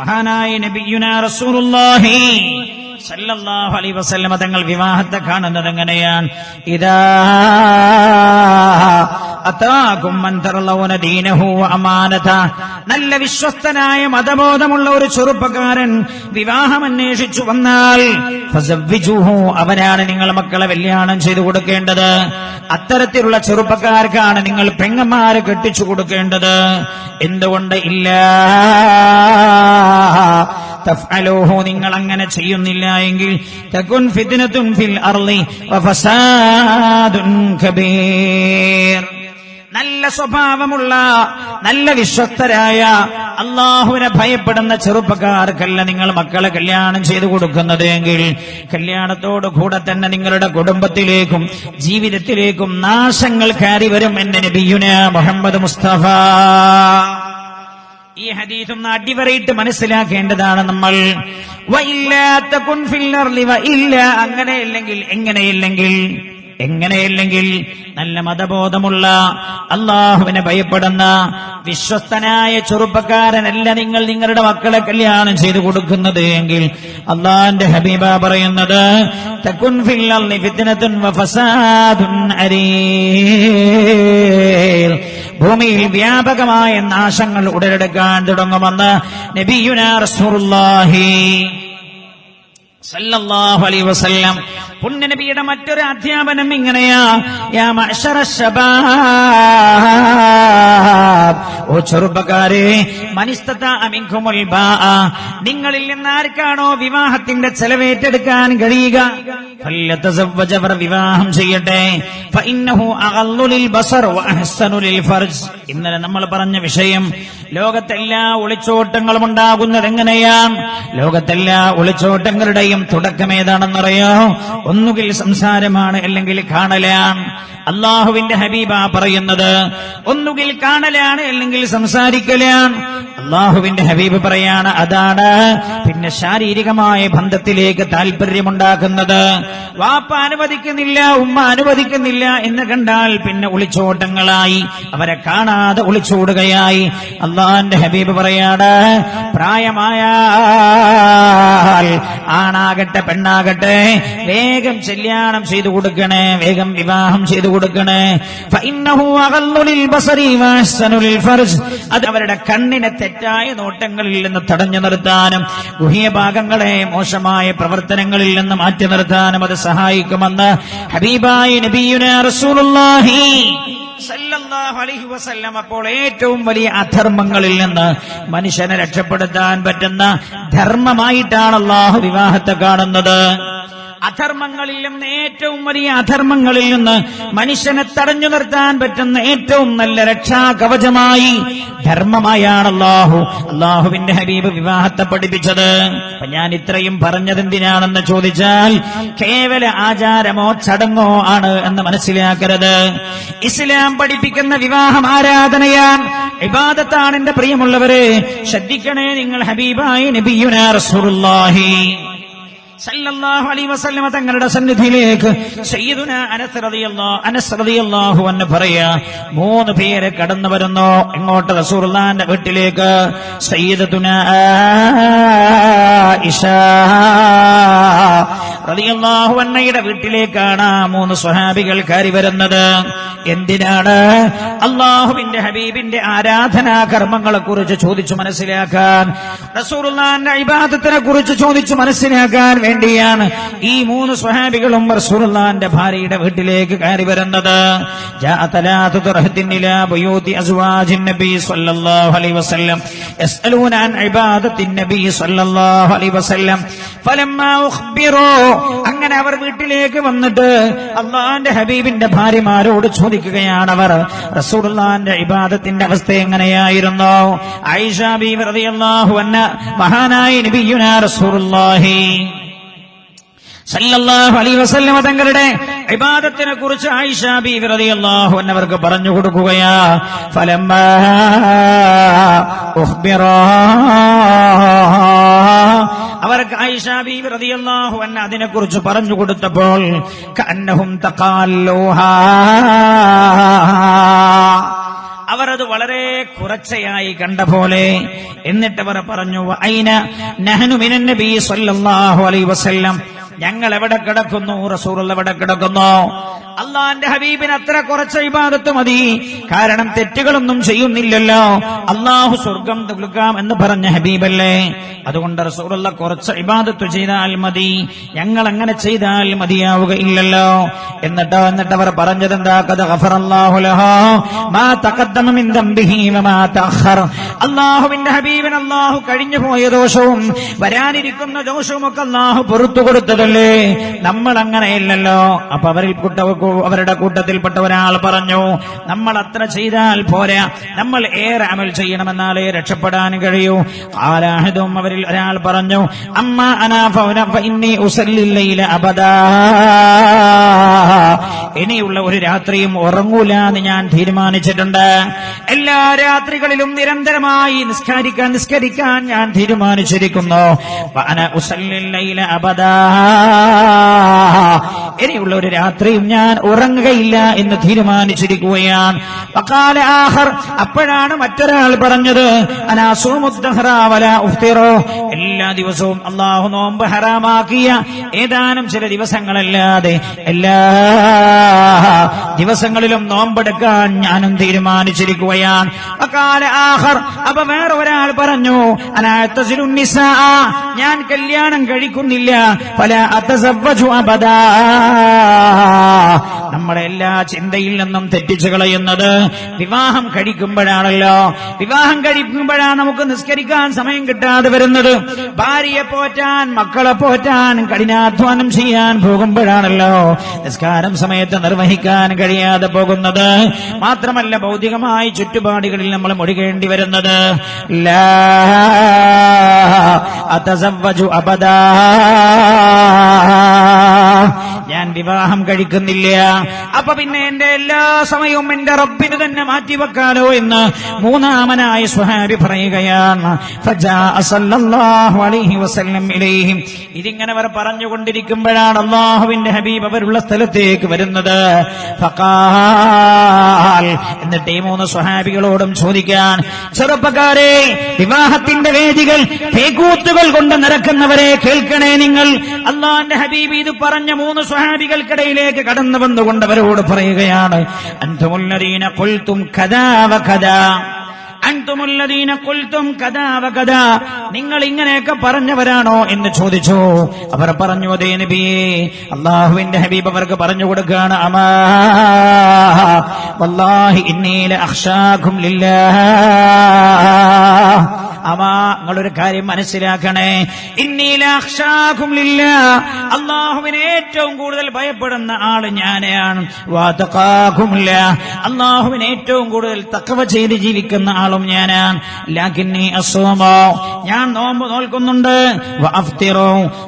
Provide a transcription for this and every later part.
മഹാനായ നബിയുന റസൂലുള്ളാഹി സല്ലല്ലാഹു അലൈഹി വസല്ലമ തങ്ങൾ വിവാഹത്തെ കാണുന്നത് എങ്ങനെയാണ്? ഇതാ അതാകും മൻ തറലൗന ദീനഹു അമാനത. നല്ല വിശ്വസ്തനായ മതബോധമുള്ള ഒരു ചെറുപ്പക്കാരൻ വിവാഹം അന്വേഷിച്ചു വന്നാൽ അവനാണ് നിങ്ങൾ മക്കളെ കല്യാണം ചെയ്തു കൊടുക്കേണ്ടത്. അത്തരത്തിലുള്ള ചെറുപ്പക്കാർക്കാണ് നിങ്ങൾ പെങ്ങന്മാരെ കെട്ടിച്ചു കൊടുക്കേണ്ടത്. എന്തുകൊണ്ട് ഇല്ല തഫ്അലൂഹു നിങ്ങൾ അങ്ങനെ ചെയ്യുന്നില്ല എങ്കിൽ ഫിൽ അർളി വഫസാദുൻ കബീർ നല്ല സ്വഭാവമുള്ള നല്ല വിശ്വസ്തരായ അള്ളാഹുവിനെ ഭയപ്പെടുന്ന ചെറുപ്പക്കാർക്കല്ല നിങ്ങൾ മക്കളെ കല്യാണം ചെയ്തു കൊടുക്കുന്നത് എങ്കിൽ കല്യാണത്തോടു കൂടെ തന്നെ നിങ്ങളുടെ കുടുംബത്തിലേക്കും ജീവിതത്തിലേക്കും നാശങ്ങൾ കയറി വരും എന്റെ നബിയുന മുഹമ്മദ് മുസ്തഫ. ഈ ഹദീസ് ഒന്ന് അടിവരയിട്ട് മനസ്സിലാക്കേണ്ടതാണ് നമ്മൾ. വഇല്ല അങ്ങനെയില്ലെങ്കിൽ എങ്ങനെയില്ലെങ്കിൽ എങ്ങനെയില്ലെങ്കിൽ നല്ല മതബോധമുള്ള അള്ളാഹുവിനെ ഭയപ്പെടുന്ന വിശ്വസ്തനായ ചെറുപ്പക്കാരനല്ല നിങ്ങൾ നിങ്ങളുടെ മക്കളെ കല്യാണം ചെയ്തു കൊടുക്കുന്നത് എങ്കിൽ അള്ളാഹിന്റെ ഹബീബ പറയുന്നത് തക്കുൻ ഫിൽ ഭൂമിയിൽ വ്യാപകമായ നാശങ്ങൾ ഉടലെടുക്കാൻ തുടങ്ങുമെന്ന് നബിയുനാർ റസൂലുള്ളാഹി സല്ലല്ലാഹു അലൈഹി വസല്ലം പുണ്യനബിയുടെ മറ്റൊരു അധ്യാപനം ഇങ്ങനെയാ. മനിസ്തത നിങ്ങളിൽ നിന്ന് ആർക്കാണോ വിവാഹത്തിന്റെ ചെലവേറ്റെടുക്കാൻ കഴിയുക? വിവാഹം ചെയ്യട്ടെ. ഇന്നലെ നമ്മൾ പറഞ്ഞ വിഷയം ലോകത്തെല്ലാ ഒളിച്ചോട്ടങ്ങളും ഉണ്ടാകുന്നത് എങ്ങനെയാണ് ലോകത്തെല്ലാ ഒളിച്ചോട്ടങ്ങളുടെയും തുടക്കം ഏതാണെന്നറിയോ ഒന്നുകിൽ സംസാരമാണ് അല്ലെങ്കിൽ കാണലാണ്. അള്ളാഹുവിന്റെ ഹബീബ പറയുന്നത് ഒന്നുകിൽ കാണലാണ് അല്ലെങ്കിൽ സംസാരിക്കലാണ്. അള്ളാഹുവിന്റെ ഹബീബ് പറയാണ് അതാണ് പിന്നെ ശാരീരികമായ ബന്ധത്തിലേക്ക് താല്പര്യമുണ്ടാക്കുന്നത് വാപ്പ അനുവദിക്കുന്നില്ല ഉമ്മ അനുവദിക്കുന്നില്ല എന്ന് കണ്ടാൽ പിന്നെ ഒളിച്ചോട്ടങ്ങളായി അവരെ കാണാതെ ഒളിച്ചോടുകയായി. അള്ളാഹിന്റെ ഹബീബ് പറയാണ് പ്രായമായ ആണാകട്ടെ പെണ്ണാകട്ടെ വേഗം കല്യാണം ചെയ്തു കൊടുക്കണേ വേഗം വിവാഹം ചെയ്തു കൊടുക്കണേ. അത് അവരുടെ കണ്ണിനെ തെറ്റായ നോട്ടങ്ങളിൽ നിന്ന് തടഞ്ഞു നിർത്താനും ഗുഹ്യ ഭാഗങ്ങളെ മോശമായ പ്രവർത്തനങ്ങളിൽ നിന്ന് മാറ്റി നിർത്താനും അത് സഹായിക്കുമെന്ന് ഹബീബായി നബിയുന റസൂലുള്ളാഹി അപ്പോൾ ഏറ്റവും വലിയ അധർമ്മങ്ങളിൽ നിന്ന് മനുഷ്യനെ രക്ഷപ്പെടുത്താൻ പറ്റുന്ന ധർമ്മമായിട്ടാണ് അള്ളാഹു വിവാഹത്തെ കാണുന്നത്. അധർമ്മങ്ങളിൽ നിന്ന് ഏറ്റവും വലിയ അധർമ്മങ്ങളിൽ നിന്ന് മനുഷ്യനെ തടഞ്ഞു നിർത്താൻ പറ്റുന്ന ഏറ്റവും നല്ല രക്ഷാകവചമായി ധർമ്മമായാണ് അള്ളാഹു അള്ളാഹുവിന്റെ ഹബീബ് വിവാഹത്തെ പഠിപ്പിച്ചത്. അപ്പൊ ഞാൻ ഇത്രയും പറഞ്ഞത് എന്തിനാണെന്ന് ചോദിച്ചാൽ കേവല ആചാരമോ ചടങ്ങോ ആണ് എന്ന് മനസ്സിലാക്കരുത്. ഇസ്ലാം പഠിപ്പിക്കുന്ന വിവാഹം ആരാധനയാണ്. ഇബാദത്താണ് എന്റെ പ്രിയമുള്ളവരെ. ശ്രദ്ധിക്കണേ നിങ്ങൾ ഹബീബായി നബിയുനാ റസൂലുള്ളാഹി. സല്ലല്ലാഹു അലൈഹി വസല്ലമ തങ്ങളുടെ സന്നിധിയിലേക്ക് സയ്യിദുന അനസ് അനസ് റളിയല്ലാഹു പറയാ മൂന്ന് പേര് കടന്നു വരുന്നു. ഇങ്ങോട്ട് റസൂലുള്ളാഹിന്റെ വീട്ടിലേക്ക് സയ്യിദത്തുന ആയിഷ റളിയല്ലാഹു അൻഹയുടെ വീട്ടിലേക്കാണ് മൂന്ന് സ്വഹാബികൾ കയറി വരുന്നത്. എന്തിനാണ്? അള്ളാഹുവിന്റെ ഹബീബിന്റെ ആരാധനാ കർമ്മങ്ങളെ കുറിച്ച് ചോദിച്ചു മനസ്സിലാക്കാൻ റസൂറുല്ലാന്റെ ഇബാദത്തിനെ കുറിച്ച് ചോദിച്ചു മനസ്സിലാക്കാൻ വേണ്ടിയാണ് ഈ മൂന്ന് സ്വഹാബികളും റസൂലുള്ളാന്റെ ഭാര്യയുടെ വീട്ടിലേക്ക് കയറി വരുന്നത്. അങ്ങനെ അവർ വീട്ടിലേക്ക് വന്നിട്ട് അള്ളാന്റെ ഹബീബിന്റെ ഭാര്യമാരോട് ചോദിക്കുകയാണ് അവർ. റസൂലുള്ളാന്റെ ഇബാദത്തിന്റെ അവസ്ഥ എങ്ങനെയായിരുന്നു? ഐഷ ബി മഹാനായ നബിയുനാ റസൂലുള്ളാഹി. സല്ലല്ലാഹു അലൈഹി വസല്ലമ തങ്ങളുടെ ഇബാദത്തിനെ കുറിച്ച് ആയിഷ ബി റളിയല്ലാഹു അൻഹവർക്ക് പറഞ്ഞു കൊടുക്കുകയാ. ഉഖ്ബിറാ അവർക്ക് ആയിഷ ബീവി റളിയല്ലാഹു അൻഹ അതിനെക്കുറിച്ച് പറഞ്ഞു കൊടുത്തപ്പോൾ കന്നഹും തഖാല്ലുഹാ. അവർ അത് വളരെ കുറച്ചയായി കണ്ട പോലെ എന്നിട്ട് അവർ പറഞ്ഞു അയിന നഹനു മിനൻ നബി സല്ലല്ലാഹു അലൈഹി വസല്ലം. ഞങ്ങൾ എവിടെ കിടക്കുന്നു? റസൂൽ എവിടെ കിടക്കുന്നു? അള്ളാന്റെ ഹബീബിന് അത്ര കുറച്ച് ഇബാദത്ത് മതി. കാരണം തെറ്റുകളൊന്നും ചെയ്യുന്നില്ലല്ലോ. അള്ളാഹു സ്വർഗം നൽകാം എന്ന് പറഞ്ഞ ഹബീബല്ലേ? അതുകൊണ്ട് റസൂലുള്ള കുറച്ച് ഇബാദത്ത് ചെയ്താൽ മതി. ഞങ്ങൾ അങ്ങനെ ചെയ്താൽ മതിയാവുകയില്ലല്ലോ. എന്നിട്ടോ എന്നിട്ട് അവർ പറഞ്ഞത് എന്താ? അള്ളാഹുവിന്റെ ഹബീബിന് അള്ളാഹു കഴിഞ്ഞു പോയ ദോഷവും വരാനിരിക്കുന്ന ദോഷവും ഒക്കെ അള്ളാഹു പുറത്തു കൊടുത്തതല്ലേ? നമ്മൾ അങ്ങനെയല്ലല്ലോ അപ്പൊ അവരിൽ കൂട്ട അവരുടെ കൂട്ടത്തിൽപ്പെട്ട ഒരാൾ പറഞ്ഞു നമ്മൾ അത്ര ചെയ്താൽ പോരാ. നമ്മൾ ഏറെ അമൽ ചെയ്യണമെന്നാലേ രക്ഷപ്പെടാൻ കഴിയൂ. ആരാഹിതും അവരിൽ ഒരാൾ പറഞ്ഞു അമ്മ അനാഫി ഉസല്ലില്ലയിലെ അബദാ. ഇനിയുള്ള ഒരു രാത്രിയും ഉറങ്ങൂല എന്ന് ഞാൻ തീരുമാനിച്ചിട്ടുണ്ട്. എല്ലാ രാത്രികളിലും നിരന്തരമായി നിസ്കരിക്കാൻ നിസ്കരിക്കാൻ ഞാൻ തീരുമാനിച്ചിരിക്കുന്നു. അബദാ. ഇനിയുള്ള ഒരു രാത്രിയും ഞാൻ ഉറങ്ങുകയില്ല എന്ന് തീരുമാനിച്ചിരിക്കുകയാണ്. അപ്പോഴാണ് മറ്റൊരാൾ പറഞ്ഞത് എല്ലാ ദിവസവും അള്ളാഹു നോമ്പ് ഹറാമാക്കിയ ഏതാനും ചില ദിവസങ്ങളല്ലാതെ എല്ലാ ദിവസങ്ങളിലും നോമ്പെടുക്കാൻ ഞാനും തീരുമാനിച്ചിരിക്കുകയാണ്. അപ്പൊ വേറെ ഒരാൾ പറഞ്ഞു അനാത്തസിലു നിസാ. ഞാൻ കല്യാണം കഴിക്കുന്നില്ല. പല അത്തസവ്വജു അബദാ. നമ്മുടെ എല്ലാ ചിന്തയിൽ നിന്നും തെറ്റിച്ചു കളയുന്നത് വിവാഹം കഴിക്കുമ്പോഴാണല്ലോ. വിവാഹം കഴിക്കുമ്പോഴാണ് നമുക്ക് നിസ്കരിക്കാൻ സമയം കിട്ടാതെ വരുന്നത്. ഭാര്യയെ പോറ്റാൻ മക്കളെ പോറ്റാൻ കഠിനാധ്വാനം ചെയ്യാൻ പോകുമ്പോഴാണല്ലോ നിസ്കാരം സമയത്ത് നിർവഹിക്കാൻ കഴിയാതെ പോകുന്നത്. മാത്രമല്ല ഭൗതികമായി ചുറ്റുപാടുകളിൽ നമ്മൾ മുഴുകേണ്ടി വരുന്നത്. ലാ അതസവ്വജു അബദാ ഞാൻ വിവാഹം കഴിക്കുന്നില്ല. അപ്പൊ പിന്നെ എന്റെ എല്ലാ സമയവും എന്റെ റബ്ബിന് തന്നെ മാറ്റിവെക്കാലോ എന്ന് മൂന്നാമനായ സുഹാബി പറയുകയാണ്. ഇതിങ്ങനെ അവർ പറഞ്ഞുകൊണ്ടിരിക്കുമ്പോഴാണ് അള്ളാഹുവിന്റെ ഹബീബ് അവരുള്ള സ്ഥലത്തേക്ക് വരുന്നത്. എന്നിട്ട് ഈ മൂന്ന് സ്വഹാബികളോടും ചോദിക്കാൻ ചെറുപ്പക്കാരെ വിവാഹത്തിന്റെ വേദികൾ തേക്കൂത്തുകൾ കൊണ്ട് നിറക്കുന്നവരെ കേൾക്കണേ നിങ്ങൾ. അള്ളാന്റെ ഹബീബ് ഇത് പറഞ്ഞ മൂന്ന് സ്വഹാബികൾക്കിടയിലേക്ക് കടന്നു വന്നുകൊണ്ട് അവരോട് പറയുകയാണ് അന്തുമുല്ലദീന കൊൽത്തും കഥാവ കഥ അൻതുമുല്ലദീന കൊൽത്തും കഥാവ കഥ നിങ്ങൾ ഇങ്ങനെയൊക്കെ പറഞ്ഞവരാണോ എന്ന് ചോദിച്ചു. അവർ പറഞ്ഞു അതേ നബിയെ അള്ളാഹുവിന്റെ ഹബീബ് അവർക്ക് പറഞ്ഞു കൊടുക്കുകയാണ് അമാഹി ഇന്നീല അക്ഷാഖും ലില്ലാഹ്. അമാ നിങ്ങളൊരു കാര്യം മനസ്സിലാക്കണേ. ഇന്നീലാക്ഷാകുമില്ല അള്ളാഹുവിനെ ഏറ്റവും കൂടുതൽ ഭയപ്പെടുന്ന ആൾ ഞാനെയാണ്. വാതക്കാഖുമില്ല അള്ളാഹുവിനെ ഏറ്റവും കൂടുതൽ തക്കവ ചെയ്ത് ജീവിക്കുന്ന ആളും ഞാനാണ്. ലാക്കിന്നി അസോമോ ഞാൻ നോമ്പ് നോൽക്കുന്നുണ്ട്.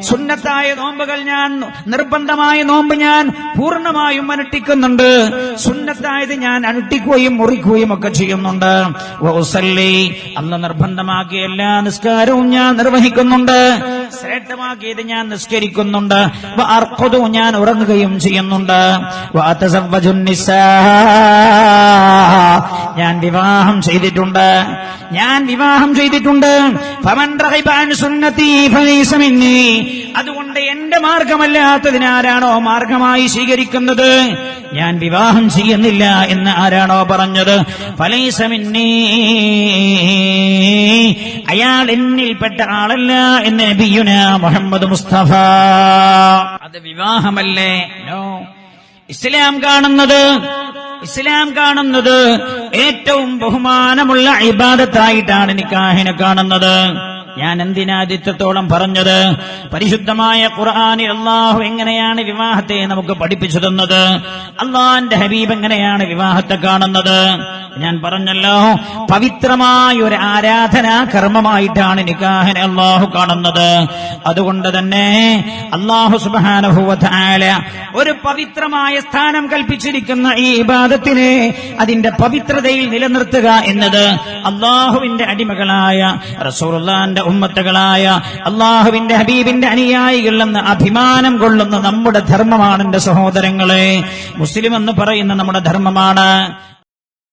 സുന്നത്തായ നോമ്പുകൾ ഞാൻ നിർബന്ധമായ നോമ്പ് ഞാൻ പൂർണമായും അനുഷ്ഠിക്കുന്നുണ്ട് സുന്നത്തായത് ഞാൻ അനുഷ്ഠിക്കുകയും മുറിക്കുകയും ഒക്കെ ചെയ്യുന്നുണ്ട്. അന്ന് അന്ന് നിർബന്ധമാക്കിയ എല്ലാ നിസ്കാരവും ഞാൻ നിർവഹിക്കുന്നുണ്ട്. ശ്രേഷ്ഠമാക്കിയത് ഞാൻ നിസ്കരിക്കുന്നുണ്ട്. അർക്കതു ഞാൻ ഉറങ്ങുകയും ചെയ്യുന്നുണ്ട്. ഞാൻ വിവാഹം ചെയ്തിട്ടുണ്ട്. ഞാൻ വിവാഹം ചെയ്തിട്ടുണ്ട്. അതുകൊണ്ട് എന്റെ മാർഗമല്ലാത്തതിനാരാണോ മാർഗമായി സ്വീകരിക്കുന്നത്? ഞാൻ വിവാഹം ചെയ്യുന്നില്ല എന്ന് ആരാണോ പറഞ്ഞത്? അയാൾ എന്നിൽപ്പെട്ട ആളല്ല എന്ന് നബിയുന മുഹമ്മദ് മുസ്തഫ. അത് വിവാഹമല്ലേ? നോ ഇസ്ലാം കാണുന്നത് ഇസ്ലാം കാണുന്നത് ഏറ്റവും ബഹുമാനമുള്ള ഇബാദത്തായിട്ടാണ് നിക്കാഹിനെ കാണുന്നത്. ഞാൻ എന്തിനാദിത്യത്തോളം പറഞ്ഞത്? പരിശുദ്ധമായ ഖുർആാനിൽ അള്ളാഹു എങ്ങനെയാണ് വിവാഹത്തെ നമുക്ക് പഠിപ്പിച്ചു തന്നത്? അള്ളാന്റെ ഹബീബ് എങ്ങനെയാണ് വിവാഹത്തെ കാണുന്നത്? ഞാൻ പറഞ്ഞല്ലോ പവിത്രമായ ഒരു ആരാധനാ കർമ്മമായിട്ടാണ് നിക്കാഹിനെ അള്ളാഹു കാണുന്നത്. അതുകൊണ്ട് തന്നെ അള്ളാഹു സുബാനുഭൂവല ഒരു പവിത്രമായ സ്ഥാനം കൽപ്പിച്ചിരിക്കുന്ന ഈ ഇബാദത്തിനെ അതിന്റെ പവിത്രതയിൽ നിലനിർത്തുക എന്നത് അള്ളാഹുവിന്റെ അടിമകളായ റസൂറുല്ലാന്റെ ഉമ്മത്തുകളായ അള്ളാഹുവിന്റെ ഹബീബിന്റെ അനുയായികൾ എന്ന് അഭിമാനം കൊള്ളുന്ന നമ്മുടെ ധർമ്മമാണ് എന്റെ സഹോദരങ്ങളെ. മുസ്ലിം എന്ന് പറയുന്ന നമ്മുടെ ധർമ്മമാണ്